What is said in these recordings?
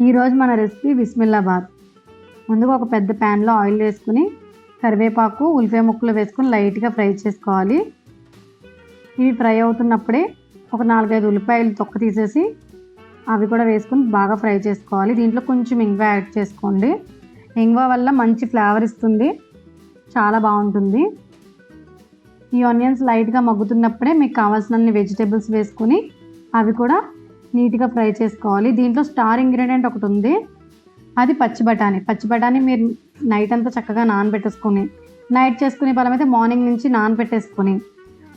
ఈరోజు మన రెసిపీ బిస్మిల్లాబాద్. ముందుగా ఒక పెద్ద ప్యాన్లో ఆయిల్ వేసుకుని కరివేపాకు ఉల్లిపాయ ముక్కలు వేసుకుని లైట్గా ఫ్రై చేసుకోవాలి. ఇవి ఫ్రై అవుతున్నప్పుడే ఒక నాలుగైదు ఉల్లిపాయలు తొక్క తీసేసి అవి కూడా వేసుకుని బాగా ఫ్రై చేసుకోవాలి. దీంట్లో కొంచెం ఇంగువ యాడ్ చేసుకోండి. ఇంగువ వల్ల మంచి ఫ్లేవర్ ఇస్తుంది. చాలా బాగుంటుంది. ఈ ఆనియన్స్ లైట్గా మగ్గుతున్నప్పుడే మీకు కావాల్సినన్ని వెజిటేబుల్స్ వేసుకొని అవి కూడా నీట్గా ఫ్రై చేసుకోవాలి. దీంట్లో స్టార్ ఇంగ్రీడియంట్ ఒకటి ఉంది. అది పచ్చి బఠానీ. పచ్చి బఠానీ మీరు నైట్ అంతా చక్కగా నానబెట్టేసుకొని నైట్ చేసుకునే బలం అయితే మార్నింగ్ నుంచి నానబెట్టేసుకొని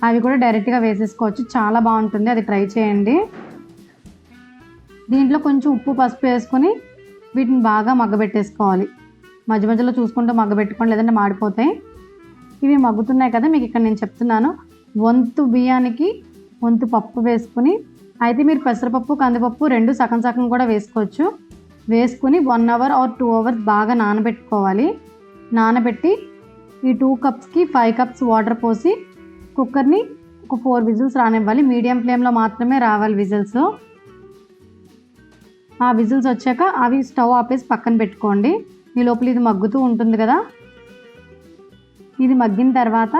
అవి కూడా డైరెక్ట్గా వేసేసుకోవచ్చు. చాలా బాగుంటుంది. అది ట్రై చేయండి. దీంట్లో కొంచెం ఉప్పు పసుపు వేసుకొని వీటిని బాగా మగ్గబెట్టేసుకోవాలి. మధ్య మధ్యలో చూసుకుంటూ మగ్గబెట్టుకోండి. లేదంటే మాడిపోతాయి. ఇవి మగ్గుతున్నాయి కదా మీకు ఇక్కడ నేను చెప్తున్నాను. వంతు బియ్యానికి వంతు పప్పు వేసుకుని అయితే మీరు పెసరపప్పు కందిపప్పు రెండు సగం సగం కూడా వేసుకోవచ్చు. వేసుకుని one hour or two hours బాగా నానబెట్టుకోవాలి. నానబెట్టి ఈ టూ కప్స్కి ఫైవ్ కప్స్ వాటర్ పోసి కుక్కర్ని ఒక ఫోర్ విజిల్స్ రానివ్వాలి. మీడియం ఫ్లేమ్లో మాత్రమే రావాలి విజిల్స్. ఆ విజిల్స్ వచ్చాక అవి స్టవ్ ఆపేసి పక్కన పెట్టుకోండి. ఈ లోపల ఇది మగ్గుతూ ఉంటుంది కదా. ఇది మగ్గిన తర్వాత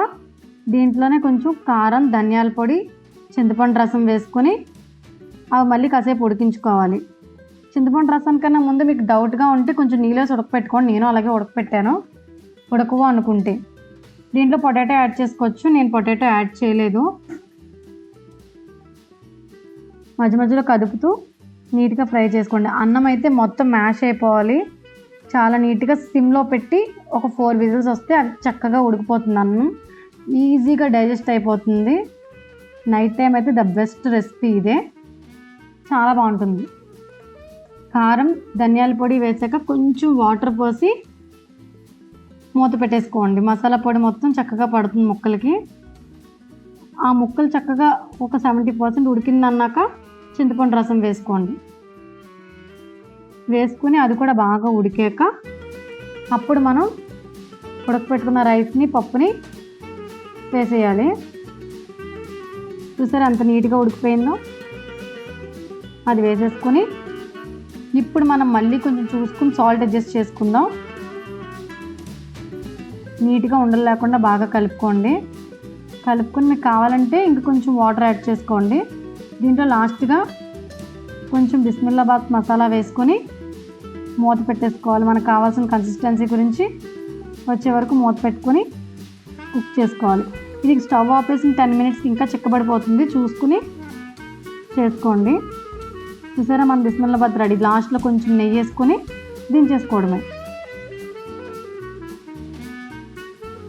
దీంట్లోనే కొంచెం కారం ధనియాల పొడి చింతపండు రసం వేసుకొని అవి మళ్ళీ కాసేపు ఉడికించుకోవాలి. చింతపండు రసం కన్నా ముందు మీకు డౌట్గా ఉంటే కొంచెం నీళ్ళేసి ఉడకపెట్టుకోండి. నేను అలాగే ఉడకపెట్టాను. ఉడకవు అనుకుంటే. దీంట్లో పొటాటో యాడ్ చేసుకోవచ్చు. నేను పొటాటో యాడ్ చేయలేదు. మధ్య మధ్యలో కదుపుతూ నీట్గా ఫ్రై చేసుకోండి. అన్నం అయితే మొత్తం మ్యాష్ అయిపోవాలి. చాలా నీట్గా సిమ్లో పెట్టి ఒక ఫోర్ విజిల్స్ వస్తే అది చక్కగా ఉడికిపోతుంది అన్నం. ఈజీగా డైజెస్ట్ అయిపోతుంది. నైట్ టైం అయితే ద బెస్ట్ రెసిపీ ఇదే. చాలా బాగుంటుంది. కారం ధనియాల పొడి వేసాక కొంచెం వాటర్ పోసి మూత పెట్టేసుకోండి. మసాలా పొడి మొత్తం చక్కగా పడుతుంది ముక్కలకి. ఆ ముక్కలు చక్కగా ఒక సెవెంటీ పర్సెంట్ ఉడికిందన్నాక చింతపండు రసం వేసుకోండి. వేసుకుని అది కూడా బాగా ఉడికాక అప్పుడు మనం ఉడకపెట్టుకున్న రైస్ని పప్పుని వేసేయాలి. చూసారు ఎంత నీట్గా ఉడికిపోయిందో? అది వేసేసుకొని ఇప్పుడు మనం మళ్ళీ కొంచెం చూసుకుని సాల్ట్ అడ్జస్ట్ చేసుకుందాం. నీట్గా ఉండలు లేకుండా బాగా కలుపుకోండి. కలుపుకొని మీకు కావాలంటే ఇంక కొంచెం వాటర్ యాడ్ చేసుకోండి. దీంట్లో లాస్ట్గా కొంచెం బిస్మిల్లాబాద్ మసాలా వేసుకొని మూత పెట్టేసుకోవాలి. మనకు కావాల్సిన కన్సిస్టెన్సీ గురించి వచ్చే వరకు మూత పెట్టుకొని కుక్ చేసుకోవాలి. ఇది స్టవ్ ఆపేసిన టెన్ మినిట్స్ ఇంకా చిక్కబడిపోతుంది. చూసుకుని చేసుకోండి. చూసారా? మన బిస్మిల్లాబాద్ రెడీ లాస్ట్లో కొంచెం నెయ్యి వేసుకొని దించేసుకోవడమే.